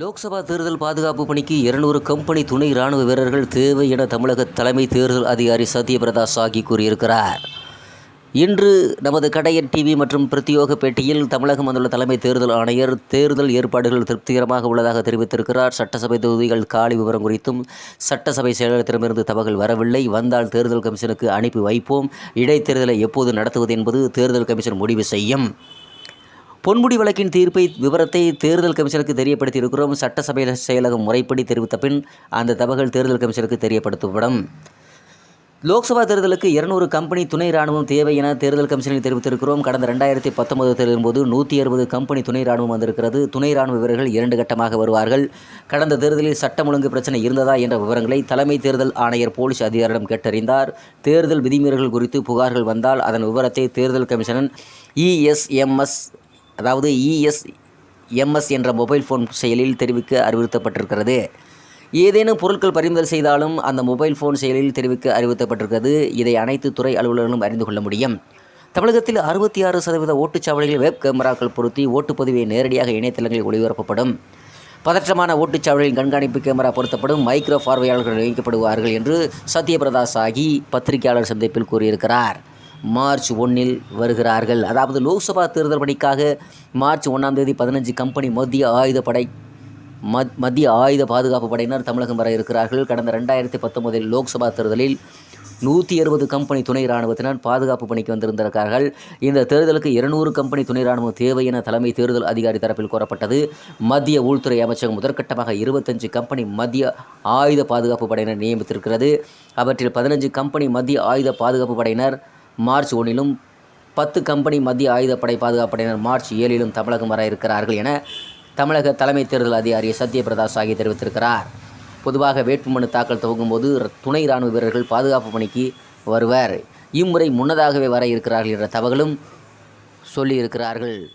லோக்சபா தேர்தல் பாதுகாப்பு பணிக்கு இருநூறு கம்பெனி துணை ராணுவ வீரர்கள் தேவை என தமிழக தலைமை தேர்தல் அதிகாரி சத்யபிரதா சாகி கூறியிருக்கிறார். இன்று நமது கடையன் டிவி மற்றும் பிரத்யோக பேட்டியில் தமிழகம் வந்துள்ள தலைமை தேர்தல் ஆணையர் தேர்தல் ஏற்பாடுகள் திருப்திகரமாக உள்ளதாக தெரிவித்திருக்கிறார். சட்டசபை தொகுதிகள் காலி விவரம் குறித்தும் சட்டசபை செயலகத்திடமிருந்து தகவல் வரவில்லை. வந்தால் தேர்தல் கமிஷனுக்கு அனுப்பி வைப்போம். இடைத்தேர்தலை எப்போது நடத்துவது என்பது தேர்தல் கமிஷன் முடிவு செய்யும். பொன்முடி வழக்கின் தீர்ப்பை விவரத்தை தேர்தல் கமிஷனுக்கு தெரியப்படுத்தியிருக்கிறோம். சட்டசபை செயலகம் முறைப்படி தெரிவித்த பின் அந்த தகவல் தேர்தல் கமிஷனுக்கு தெரியப்படுத்தப்படும். லோக்சபா தேர்தலுக்கு இருநூறு கம்பெனி துணை ராணுவம் தேவை என தேர்தல் கமிஷனில் தெரிவித்திருக்கிறோம். கடந்த ரெண்டாயிரத்தி பத்தொன்பது தேர்தலின் போது நூற்றி அறுபது கம்பெனி துணை ராணுவம் வந்திருக்கிறது. துணை ராணுவ வீரர்கள் இரண்டு கட்டமாக வருவார்கள். கடந்த தேர்தலில் சட்டம் ஒழுங்கு பிரச்சனை இருந்ததா என்ற விவரங்களை தலைமை தேர்தல் ஆணையர் போலீஸ் அதிகாரிடம் கேட்டறிந்தார். தேர்தல் விதிமீறல்கள் குறித்து புகார்கள் வந்தால் அதன் விவரத்தை தேர்தல் கமிஷனன் இஎஸ்எம்எஸ் அதாவது இஎஸ்எம்எஸ் என்ற மொபைல் ஃபோன் செயலில் தெரிவிக்க அறிவுறுத்தப்பட்டிருக்கிறது. ஏதேனும் பொருட்கள் பறிமுதல் செய்தாலும் அந்த மொபைல் ஃபோன் செயலில் தெரிவிக்க அறிவுறுத்தப்பட்டிருக்கிறது. இதை அனைத்து துறை அலுவலர்களும் அறிந்து கொள்ள முடியும். தமிழகத்தில் அறுபத்தி ஆறு சதவீத ஓட்டுச்சாவடிகளில் வெப் கேமராக்கள் பொருத்தி ஓட்டுப்பதிவை நேரடியாக இணையதளங்களில் ஒளிபரப்பப்படும். பதற்றமான ஓட்டுச்சாவடியின் கண்காணிப்பு கேமரா பொருத்தப்படும். மைக்ரோ பார்வையாளர்கள் நியமிக்கப்படுவார்கள் என்று சத்யபிரதா சாகி பத்திரிகையாளர் சந்திப்பில் கூறியிருக்கிறார். மார்ச் ஒன்றில் வருகிறார்கள். அதாவது லோக்சபா தேர்தல் பணிக்காக மார்ச் ஒன்றாம் தேதி பதினஞ்சு கம்பெனி மத்திய ஆயுதப்படை மத் மத்திய ஆயுத பாதுகாப்பு படையினர் தமிழகம் வர இருக்கிறார்கள். கடந்த ரெண்டாயிரத்தி பத்தொன்பதில் லோக்சபா தேர்தலில் நூற்றி அறுபது கம்பெனி துணை இராணுவத்தினர் பாதுகாப்பு பணிக்கு வந்திருந்திருக்கிறார்கள். இந்த தேர்தலுக்கு இருநூறு கம்பெனி துணை இராணுவம் தேவை என தலைமை தேர்தல் அதிகாரி தரப்பில் கூறப்பட்டது. மத்திய உள்துறை அமைச்சகம் முதற்கட்டமாக இருபத்தஞ்சு கம்பெனி மத்திய ஆயுத பாதுகாப்பு படையினர் நியமித்திருக்கிறது. அவற்றில் பதினஞ்சு கம்பெனி மத்திய ஆயுத பாதுகாப்பு படையினர் மார்ச் ஒன்றிலும் பத்து கம்பெனி மத்திய ஆயுதப்படை பாதுகாப்படையினர் மார்ச் ஏழிலும் தமிழகம் வர இருக்கிறார்கள் என தமிழக தலைமை தேர்தல் அதிகாரி சத்யபிரதா சாகி தெரிவித்திருக்கிறார். பொதுவாக வேட்புமனு தாக்கல் துவங்கும் போது துணை ராணுவ வீரர்கள் பாதுகாப்பு பணிக்கு வருவர். இம்முறை முன்னதாகவே வர இருக்கிறார்கள் என்ற தகவலும் சொல்லியிருக்கிறார்கள்.